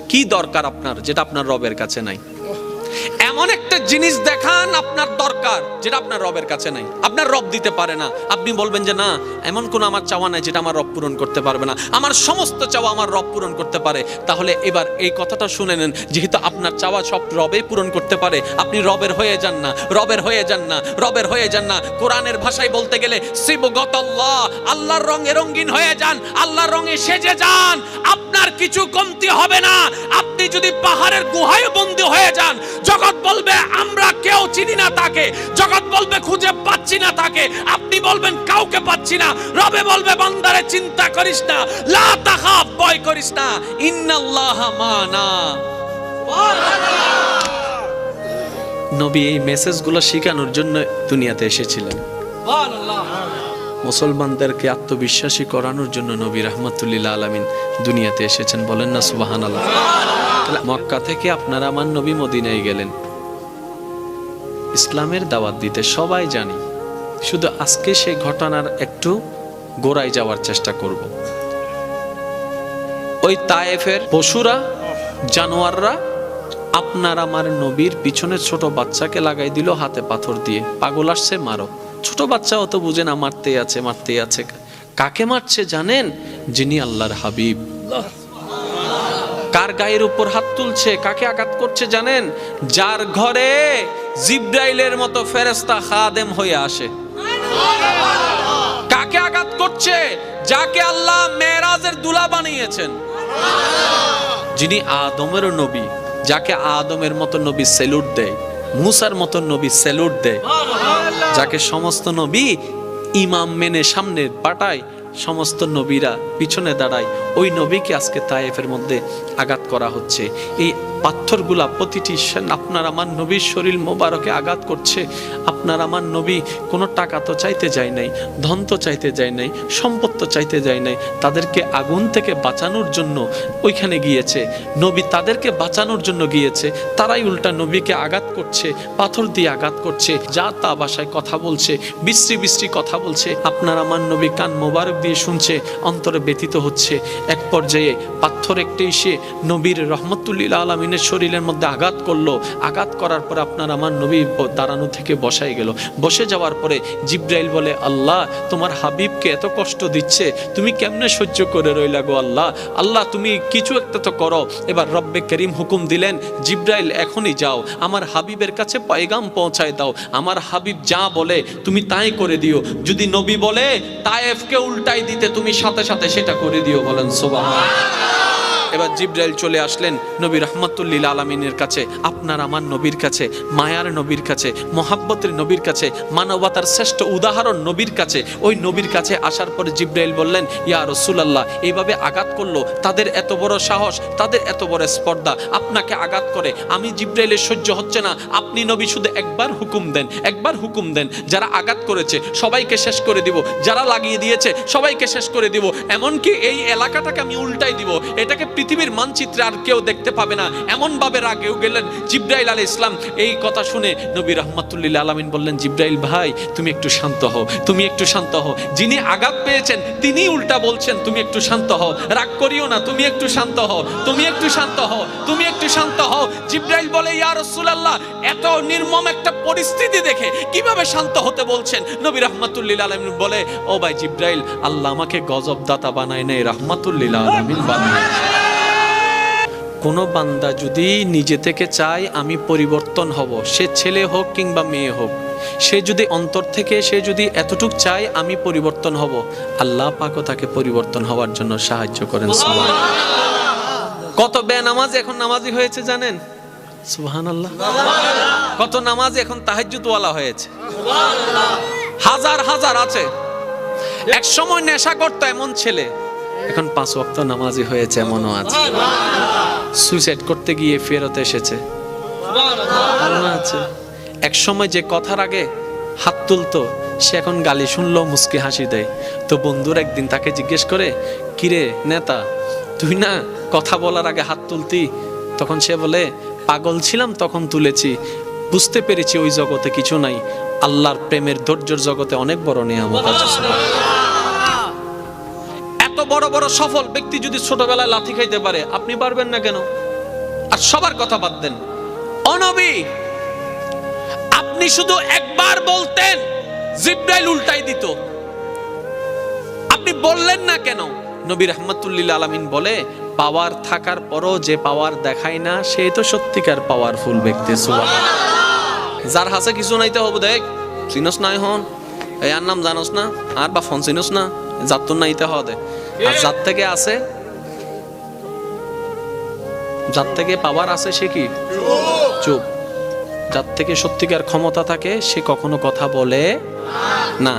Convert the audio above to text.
কি দরকার আপনার যেটা আপনার রবের কাছে নাই? এমন একটা জিনিস দেখান আপনার দরকার, যেটা আপনার রবের কাছে নাই। আপনার রব দিতে পারে না। আপনি বলবেন যে, না, এমন কোন আমার চাওয়া নাই যেটা আমার রব পূরণ করতে পারবে না। আমার সমস্ত চাওয়া আমার রব পূরণ করতে পারে। তাহলে এবার এই কথাটা শুনে নেন, যেহেতু আপনার চাওয়া সব রবে পূরণ করতে পারে, আপনি রবের হয়ে যান না, রবের হয়ে যান না, রবের হয়ে যান না। কোরআনের ভাষায় বলতে গেলে শিবগত আল্লাহ আল্লাহর রঙে রঙিন হয়ে যান, আল্লাহর রঙে সেজে যান, আপনার কিছু কমতি হবে না। আপনি যদি পাহাড়ের গুহায় বন্দী হয়ে যান, জগৎ বলবে আমরা কেউ চিনি না তাকে। জগৎ বলবে, খুঁজে পাচ্ছি না তাকে। আপনি বলবেন, কাউকে পাচ্ছি না। রবে বলবে, বান্দারে চিন্তা করিস না। লা তাখাফ, ভয় করিস না। ইন্নাল্লাহ মানা। নবী এই মেসেজগুলো শেখানোর জন্য দুনিয়াতে এসেছিলেন। মুসলমানদেরকে আত্মবিশ্বাসী করানোর জন্য নবী রহমতুল্লিল্লাহ আলমিন দুনিয়াতে এসেছেন। বলেন না সুবাহান আল্লাহ মক্কা থেকে আপনারা আমার নবী মদিনায় গেলেন। ইসলামের দাওয়াত দিতে সবাই জানি। শুধু আজকে সেই ঘটনার একটু গোড়ায় যাওয়ার চেষ্টা করব। ওই তায়েফের পশুরা, জানোয়াররা, আপনার আমার নবীর পিছনে ছোট বাচ্চাকে লাগাই দিল হাতে পাথর দিয়ে। পাগল আসছে, মারো। ছোট বাচ্চা অত বুঝে না, মারতেই আছে মারতেই আছে। কাকে মারছে জানেন? যিনি আল্লাহর হাবিব। কার গায়ের উপর হাত তুলছে, কাকে আঘাত করছে জানেন? যার ঘরে জিব্রাইলের মতো ফেরেস্তা খাদেম হয়ে আসে। কাকে আঘাত করছে? যাকে আল্লাহ মেরাজের দুলা বানিয়েছেন। যিনি আদমের নবী, যাকে আদমের মতো নবী সেলুট দেয়, মুসার মতো নবী সেলুট দেয়, যাকে সমস্ত নবী ইমাম মেনে সামনে পাঠায় সমস্ত নবীরা পিছনে দাঁড়ায়। ওই নবীকে আজকে তায়েফের মধ্যে আঘাত করা হচ্ছে। এই পাথরগুলা প্রতিটি আপনার আমার নবীর শরীর মোবারকে আঘাত করছে। আপনার আমার নবী কোনো টাকা তো চাইতে যায় নাই, ধন তো চাইতে যায় নাই, সম্পদ তো চাইতে যায় নাই, তাদেরকে আগুন থেকে বাঁচানোর জন্য ওইখানে গিয়েছে। নবী তাদেরকে বাঁচানোর জন্য গিয়েছে, তারাই উল্টা নবীকে আঘাত করছে, পাথর দিয়ে আঘাত করছে, যা তা ভাষায় কথা বলছে, বিশ্রী বিশ্রী কথা বলছে। আপনার আমার নবী কান মোবারক দিয়ে শুনছে, অন্তরে ব্যতীত হচ্ছে। এক পর্যায়ে পাথর একটি এসে নবীর রহমতুল্লিল আলমিনের শরীরের মধ্যে আঘাত করল। আঘাত করার পরে আপনার আমার নবী দাঁড়ানো থেকে বসাই গেল। বসে যাওয়ার পরে জিব্রাইল বলে, আল্লাহ, তোমার হাবিবকে এত কষ্ট দিচ্ছে, তুমি কেমনে সহ্য করে রইলা গো আল্লাহ? আল্লাহ, তুমি কিছু একটা তো করো। এবার রব্বে করিম হুকুম দিলেন, জিব্রাইল, এখনই যাও। আমার হাবিবের কাছে পয়গাম পৌঁছায় দাও। আমার হাবিব যা বলে, তুমি তাই করে দিও। যদি নবী বলে, তায়েফকে উল্টাই দিতে তুমি সাথে সাথে সেটা করে দিও বলেন সোবাহ এবার জিব্রাইল চলে আসলেন নবী রহমতুল্লিল আলমিনের কাছে। আপনার আমার নবীর কাছে, মায়ার নবীর কাছে, মোহাব্বতের নবীর কাছে, মানবতার শ্রেষ্ঠ উদাহরণ নবীর কাছে, ওই নবীর কাছে আসার পরে জিব্রাইল বললেন, ইয়া রসুলাল্লাহ, এইভাবে আঘাত করল, তাদের এত বড় সাহস, তাদের এত বড় স্পর্ধা, আপনাকে আঘাত করে, আমি জিব্রাইলের সহ্য হচ্ছে না, আপনি নবী শুধু একবার হুকুম দেন, একবার হুকুম দেন, যারা আঘাত করেছে, সবাইকে শেষ করে দিব, যারা লাগিয়ে দিয়েছে, সবাইকে শেষ করে দিব, এমনকি এই এলাকাটাকে আমি উল্টাই দিব, এটাকে পৃথিবীর মানচিত্রে আর কেউ দেখতে পাবে না। এমন ভাবে রাগেও গেলেন জিব্রাইল আলী ইসলাম এই কথা শুনে নবী রহমতুল্লিল আলমিন বললেন, জিব্রাইল ভাই, তুমি একটু শান্ত হও, তুমি একটু শান্ত হও। যিনি আঘাত পেয়েছেন তিনি উল্টা বলছেন, তুমি একটু শান্ত হও। রাগ করিও না, তুমি একটু শান্ত হও, তুমি একটু শান্ত হও, তুমি একটু শান্ত হও। জিব্রাইল বলে, ইয়া রাসূলুল্লাহ, এত নির্মম একটা পরিস্থিতি দেখে কীভাবে শান্ত হতে বলছেন? নবী রহমাতুল্লিল আলামিন বলে, ও ভাই জিব্রাইল, আল্লাহ আমাকে গজব দাতা বানায় নাই, রহমাতুল্লিল আলামিন বানিয়েছে। কোন বান্দা যদি নিজে থেকে চায় আমি পরিবর্তন হব সে ছেলে হোক কিংবা মেয়ে হোক সে যদি অন্তর থেকে সে যদি এতটুক চায় আমি পরিবর্তন হব আল্লাহ পাকও তাকে পরিবর্তন হওয়ার জন্য সাহায্য করেন কত বেনামাজ এখন নামাজি হয়েছে জানেন? সুবহান আল্লাহ কত নামাজ এখন তাহাজ্জুদ ওয়ালা হয়েছে হাজার হাজার আছে। এক সময় নেশা করতো এমন ছেলে এখন পাঁচ ওয়াক্ত নামাজি হয়েছে এমনও আছে। সুইসাইড করতে গিয়ে ফেরত এসেছে। এক সময় যে কথার আগে হাত তুলতো, সে এখন গালি শুনলো মুস্কি হাসি দেয়। তো বন্ধুর একদিন তাকে জিজ্ঞেস করে, কিরে নেতা, তুই না কথা বলার আগে হাত তুলতি? তখন সে বলে, পাগল ছিলাম, তখন তুলেছি। বুঝতে পেরেছি ওই জগতে কিছু নাই। আল্লাহর প্রেমের ধৈর্যের জগতে অনেক বড় নিয়ামত আছে। এত বড় বড় সফল ব্যক্তি যদি ছোটবেলায় লাথি খাইতে পারে, আপনি পারবেন না কেন? আর সবার কথা বাদ দেন। অনবী আপনি শুধু একবার বলতেন, জিব্রাইল উল্টাই দিত। আপনি বললেন না কেন? নবী রহমতুল্লিল আলমিন বলে, পাওয়ার থাকার পরও যে পাওয়ার দেখায় না, সে তো সত্যিকার পাওয়ারফুল ব্যক্তি। যার হাসে কিছু নাইতে হব, দেখ, চিনস নাই হন। এই আর নাম জানোস না, আর বা ফোন চিনস না যার তোর নাইতে হবে আর যার থেকে আছে, যার থেকে পাওয়ার আছে সে কি? চুপ। যার থেকে সত্যিকার ক্ষমতা থাকে, সে কখনো কথা বলে না।